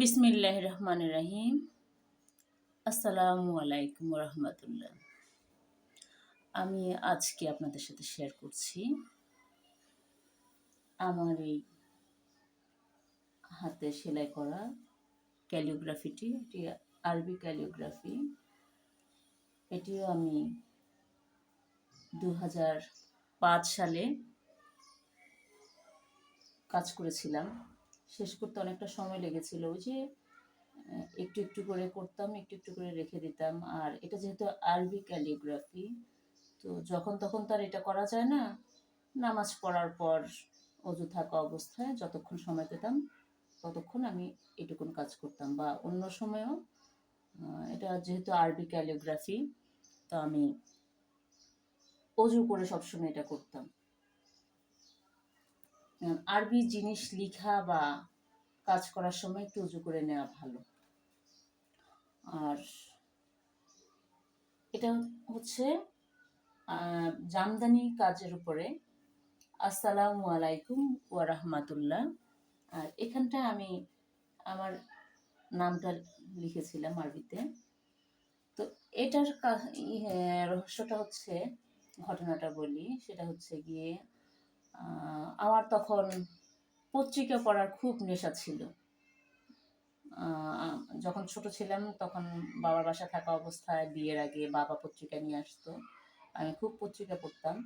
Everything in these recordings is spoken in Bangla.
বিসমিল্লাহ রহমান রাহিম আসসালামু আলাইকুম রহমতুল্লাহ আমি আজকে আপনাদের সাথে শেয়ার করছি আমার এই হাতে সেলাই করা ক্যালিওগ্রাফিটি, এটি আরবি ক্যালিওগ্রাফি। এটিও আমি দু হাজার পাঁচ সালে কাজ করেছিলাম। শেষ করতে অনেকটা সময় লেগেছিল ওই যে একটু একটু করে করতাম, একটু একটু করে রেখে দিতাম। আর এটা যেহেতু আরবি ক্যালিগ্রাফি, তো যখন তখন তার এটা করা যায় না। নামাজ পড়ার পর অজু থাকা অবস্থায় যতক্ষণ সময় পেতাম, ততক্ষণ আমি এটুকুন কাজ করতাম। বা অন্য সময়েও এটা যেহেতু আরবি ক্যালিগ্রাফি, তো আমি অজু করে সবসময় এটা করতাম। আরবি জিনিস লিখা বা কাজ করার সময় একটু উজু করে নেওয়া ভালো। আর এটা হচ্ছে জামদানি কাজের উপরে আসসালামু আলাইকুম ওয়া রাহমাতুল্লাহ। আর এখানটা আমি আমার নামটা লিখেছিলাম আরবিতে। তো এটার ইয়ে, রহস্যটা হচ্ছে ঘটনাটা বলি সেটা হচ্ছে গিয়ে আমার তখন পত্রিকা পড়ার খুব নেশা ছিল। যখন ছোট ছিলাম তখন বাবার বাসা থাকা অবস্থায় বিয়ের আগে বাবা পত্রিকা নিয়ে আসতো। আমি খুব পত্রিকা পড়তাম।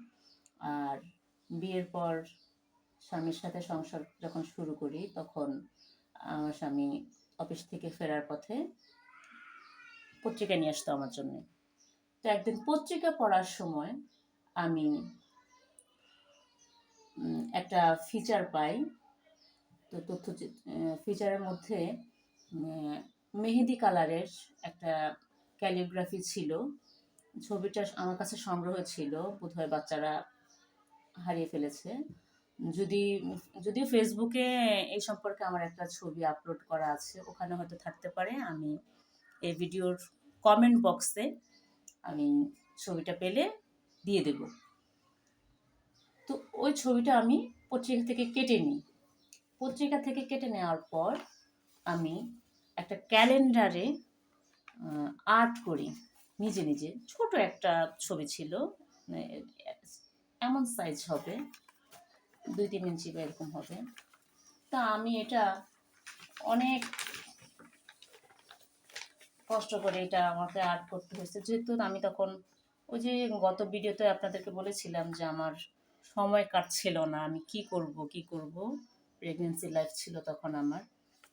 আর বিয়ের পর স্বামীর সাথে সংসার যখন শুরু করি তখন আমার স্বামী অফিস থেকে ফেরার পথে পত্রিকা নিয়ে আসতো আমার জন্য। তো একদিন পত্রিকা পড়ার সময় আমি একটা ফিচার পাই। তো তথ্য ফিচারের মধ্যে মেহেদি কালারের একটা ক্যালিগ্রাফি ছিল। ছবিটা আমার কাছে সংগ্রহ ছিল, বোধহয় বাচ্চারা হারিয়ে ফেলেছে। যদি, যদিও ফেসবুকে এই সম্পর্কে আমার একটা ছবি আপলোড করা আছে, ওখানে হয়তো থাকতে পারে। আমি এই ভিডিওর কমেন্ট বক্সে আমি ছবিটা পেলে দিয়ে দেব। তো ওই ছবিটা আমি পত্রিকা থেকে কেটে নিই। পত্রিকা থেকে কেটে নেওয়ার পর আমি একটা ক্যালেন্ডারে আর্ট করি। নিজে নিজে। ছোট একটা ছবি ছিল। মানে এমন সাইজ হবে। দুই তিন ইঞ্চি বা এরকম হবে। তা আমি এটা অনেক কষ্ট করে এটা আমাকে আর্ট করতে হয়েছে। যেহেতু আমি তখন ওই যে গত ভিডিওতে আপনাদেরকে বলেছিলাম যে আমার সময় কাটছিল না। আমি কি করব কি করব? প্রেগনেন্সি লাইফ ছিল তখন আমার।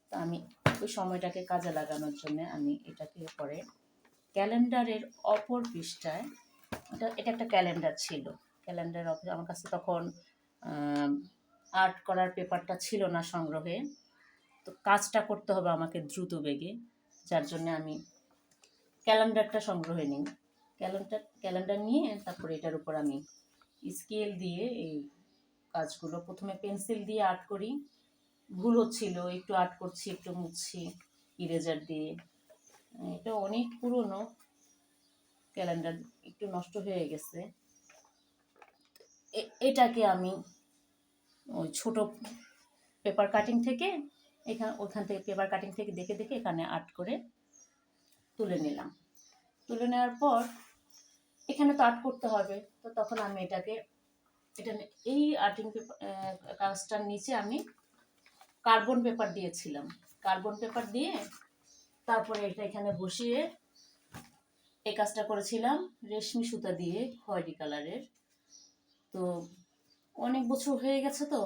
তা আমি ওই সময়টাকে কাজে লাগানোর জন্য আমি এটাকে পরে ক্যালেন্ডারের অপর পৃষ্ঠায় এটা এটা একটা ক্যালেন্ডার ছিল। ক্যালেন্ডার আমার কাছে তখন আর্ট করার পেপারটা ছিল না সংগ্রহে। তো কাজটা করতে হবে আমাকে দ্রুত বেগে, যার জন্য আমি ক্যালেন্ডারটা সংগ্রহে নিই। ক্যালেন্ডার ক্যালেন্ডার নিয়ে তারপরে এটার উপর আমি স্কেল দিয়ে এই কাজগুলো, প্রথমে পেন্সিল দিয়ে আর্ট করি। ভুল হচ্ছিল, একটু আর্ট করছি, একটু মুছছি ইরেজার দিয়ে। এটা অনেক পুরনো ক্যালেন্ডার একটু নষ্ট হয়ে গেছে। এটাকে আমি ওই ছোট পেপার কাটিং থেকে এখান, ওখান থেকে পেপার কাটিং থেকে দেখে দেখে এখানে আর্ট করে তুলে নিলাম। তুলে নেওয়ার পর এখানে তো আর্ট করতে হবে, তো তখন আমি এটাকে, এটা এই আর্টিং পেপার কাগজটার নিচে আমি কার্বন পেপার দিয়েছিলাম। কার্বন পেপার দিয়ে তারপরে এটা এখানে বসিয়ে এই কাজটা করেছিলাম, রেশমি সুতা দিয়ে, খয়েরি কালারের তো অনেক বছর হয়ে গেছে তো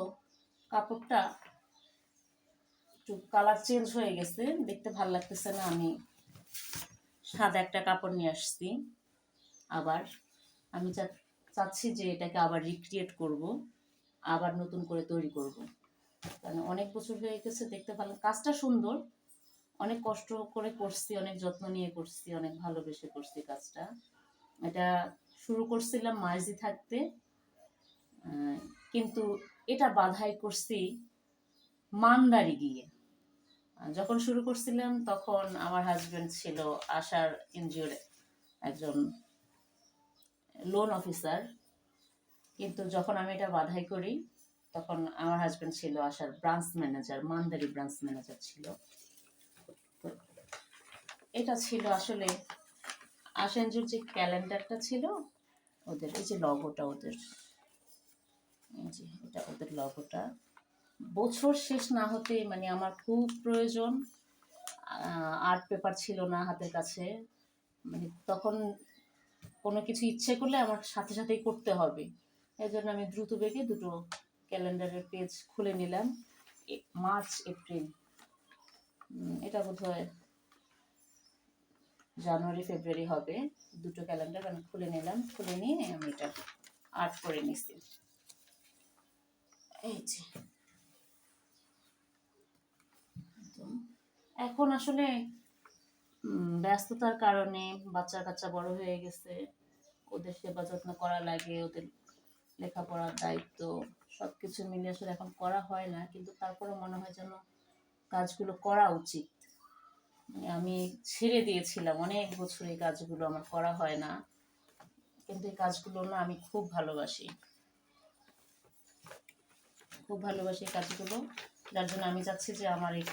কাপড়টা, একটু কালার চেঞ্জ হয়ে গেছে, দেখতে ভালো লাগতেছে না, আমি সাদা একটা কাপড় নিয়ে আসছি। আবার আমি চাচ্ছি যে এটাকে আবার রিক্রিয়েট করব, আবার নতুন করে তৈরি করব। কারণ অনেক বছর হয়ে গেছে দেখতে ভালো, কাজটা সুন্দর, অনেক কষ্ট করে করছি, অনেক যত্ন নিয়ে করছি, অনেক ভালোবেসে করছি কাজটা। এটা শুরু করছিলাম মাঝি থাকতে কিন্তু এটা বাধাই করছি মানদারি গিয়ে। যখন শুরু করছিলাম তখন আমার হাজবেন্ড ছিল আশার এনজিওর একজন লোন অফিসার কিন্তু যখন আমি এটা বাধাই করি, তখন আমার হাজবেন্ড ছিল আশার branch manager Mandari branch manager ছিল। এটা ছিল আসলে আসেনজুর যে ক্যালেন্ডারটা ছিল, ওদের, এই যে লগোটা ওদের এটা ওদের লগোটা বছর শেষ না হতে মানে আমার খুব প্রয়োজন আর্ট পেপার ছিল না হাতের কাছে মানে তখন কোনো কিছু ইচ্ছে করলে আমার সাথে সাথেই করতে হবে। এই জন্য আমি দ্রুত বেগে দুটো ক্যালেন্ডারের পেজ খুলে নিলাম। March, April. এটা বোধ হয় জানুয়ারি, ফেব্রুয়ারি হবে। দুটো ক্যালেন্ডার আমি খুলে নিলাম। খুলে নিয়ে আমি এটা আর্ট করে নিছি। এই যে। এখন আসলে ব্যস্ততার কারণে বাচ্চা কাচ্চা বড় হয়ে গেছে। ওদের সেবা যত্ন করা লাগে, ওদের লেখাপড়ার দায়িত্ব সব কিছু মিলে আসলে এখন করা হয় না, কিন্তু তারপরে মনে হয় যেন কাজগুলো করা উচিত। আমি ছেড়ে দিয়েছিলাম, অনেক বছর এই কাজগুলো আমার করা হয় না, কিন্তু এই কাজগুলো না আমি খুব ভালোবাসি। খুব ভালোবাসি এই কাজগুলো, যার জন্য আমি চাচ্ছি যে আমার এই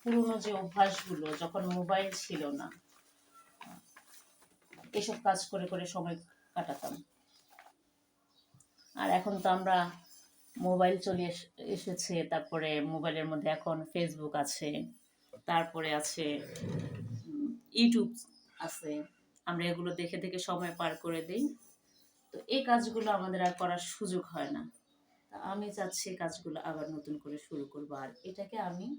পুরনো যে অভ্যাসগুলো, যখন মোবাইল ছিল না, এসব কাজ করে করে সময় কাটাতাম। আর এখন তো আমরা মোবাইল চলে এস- এসেছে, তারপরে মোবাইলের মধ্যে এখন ফেসবুক আছে, তারপরে আছে ইউটিউব আছে। আমরা এগুলো দেখে দেখে সময় পার করে দিই। তো এই কাজগুলো আমাদের আর করার সুযোগ হয় না। তা আমি চাচ্ছি কাজগুলো আবার নতুন করে শুরু করব। আর এটাকে আমি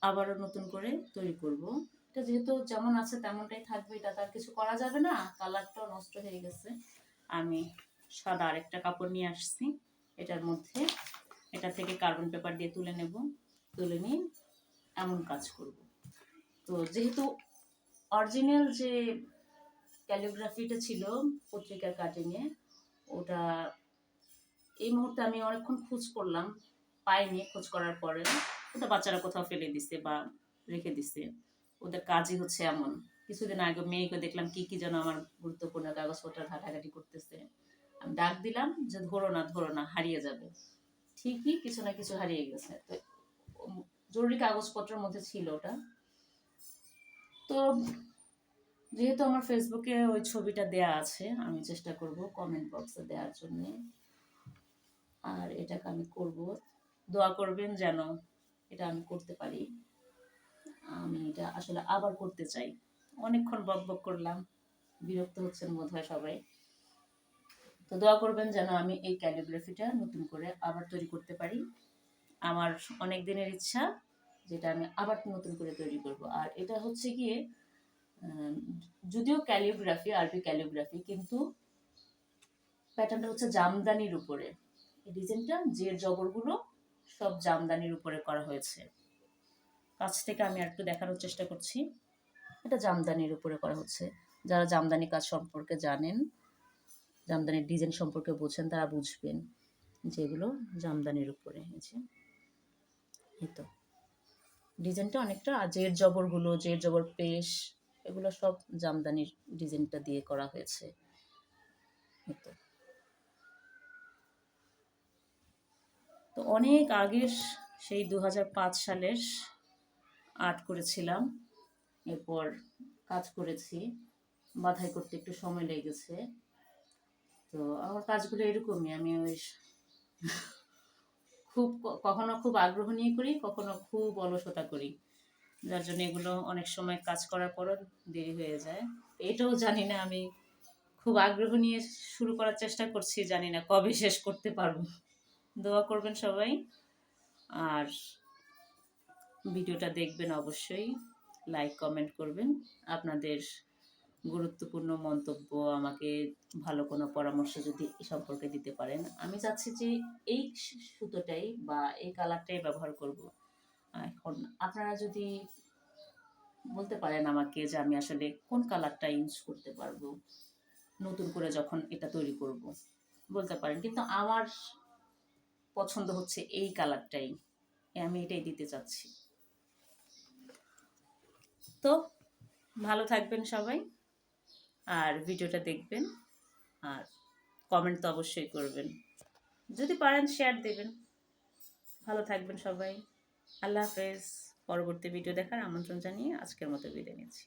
আবারও নতুন করে তৈরি করব। এটা যেহেতু যেমন আছে তেমনটাই থাকবে, এটা তার কিছু করা যাবে না। কালারটাও নষ্ট হয়ে গেছে। আমি সাদা আরেকটা কাপড় নিয়ে আসছি। এটার মধ্যে এটা থেকে কার্বন পেপার দিয়ে তুলে নেব। তুলে নিয়ে এমন কাজ করব। তো যেহেতু অরিজিনাল যে ক্যালিগ্রাফিটা ছিল পত্রিকার কাটিংয়ে, ওটা এই মুহূর্তে আমি অনেকক্ষণ খোঁজ করলাম, পাইনি খোঁজ করার পরে। ওটা বাচ্চারা কোথাও ফেলে দিছে বা রেখে দিছে। ওদের কাজই হচ্ছে এমন। কিছুদিন আগে মেয়েকে দেখলাম কি কি যেন আমার গুরুত্বপূর্ণ কাগজপত্র ঘাটাঘাটি করতেছে। আমি ডাক দিলাম যে, ধরো না ধরো না, হারিয়ে যাবে। ঠিকই কিছু না কিছু হারিয়ে গেছে। তো জরুরি কাগজপত্রের মধ্যে ছিল ওটা। তো যেহেতু আমার ফেসবুকে ওই ছবিটা দেয়া আছে, আমি চেষ্টা করব কমেন্ট বক্সে দেওয়ার জন্যে। আর এটাকে আমি করব। দোয়া করবেন যেন এটা আমি করতে পারি। আমি এটা আসলে আবার করতে চাই। অনেকক্ষণ বক বক করলাম, বিরক্ত হচ্ছেন বোধ হয় সবাই। তো দোয়া করবেন যেন আমি এই ক্যালিগ্রাফিটা নতুন করে আবার তৈরি করতে পারি। আমার অনেক দিনের ইচ্ছা যেটা আমি আবার নতুন করে তৈরি করব। আর এটা হচ্ছে গিয়ে যদিও ক্যালিগ্রাফি, আরবি ক্যালিগ্রাফি, কিন্তু প্যাটার্নটা হচ্ছে জামদানির উপরে। এই ডিজাইনটা জের জবরগুলো সব জামদানির উপরে করা হয়েছে। কাছ থেকে আমি আর একটু দেখানোর চেষ্টা করছি। এটা জামদানির উপরে করা হচ্ছে। যারা জামদানি কাজ সম্পর্কে জানেন, জামদানির ডিজাইন সম্পর্কে বোঝেন, তারা বুঝবেন যেগুলো জামদানির উপরে। যে, এই তো। ডিজাইনটা অনেকটা, আর জের জবরগুলো, জের জবর পেশ, এগুলো সব জামদানির ডিজাইনটা দিয়ে করা হয়েছে। তো। তো অনেক আগের, সেই দু হাজার পাঁচ সালের আর্ট করেছিলাম। এরপর কাজ করেছি। বাধাই করতে একটু সময় লেগেছে। তো আমার কাজগুলো এরকমই। আমি ওই খুব কখনো খুব আগ্রহ নিয়ে করি, কখনো খুব অলসতা করি। যার জন্য এগুলো অনেক সময় কাজ করার পরও দেরি হয়ে যায়। এটাও জানি না, আমি খুব আগ্রহ নিয়ে শুরু করার চেষ্টা করছি। জানি না কবে শেষ করতে পারব। দোয়া করবেন সবাই। আর ভিডিওটা দেখবেন অবশ্যই লাইক কমেন্ট করবেন। আপনাদের গুরুত্বপূর্ণ মন্তব্য আমাকে ভালো কোনো পরামর্শ যদি সম্পর্কে দিতে পারেন। আমি চাচ্ছি যে এই সুতোটাই বা এই কালারটাই ব্যবহার করব। এখন আপনারা যদি বলতে পারেন আমাকে যে আমি আসলে কোন কালারটা ইউজ করতে পারব, নতুন করে যখন এটা তৈরি করব, বলতে পারেন। কিন্তু আমার পছন্দ হচ্ছে এই কালারটাই আমি এটাই দিতে চাচ্ছি। তো ভালো থাকবেন সবাই। আর ভিডিওটা দেখবেন, আর কমেন্ট তো অবশ্যই করবেন। যদি পারেন শেয়ার দেবেন। ভালো থাকবেন সবাই। আল্লাহ হাফেজ। পরবর্তী ভিডিও দেখার আমন্ত্রণ জানিয়ে আজকের মতো বিদায় নিচ্ছি।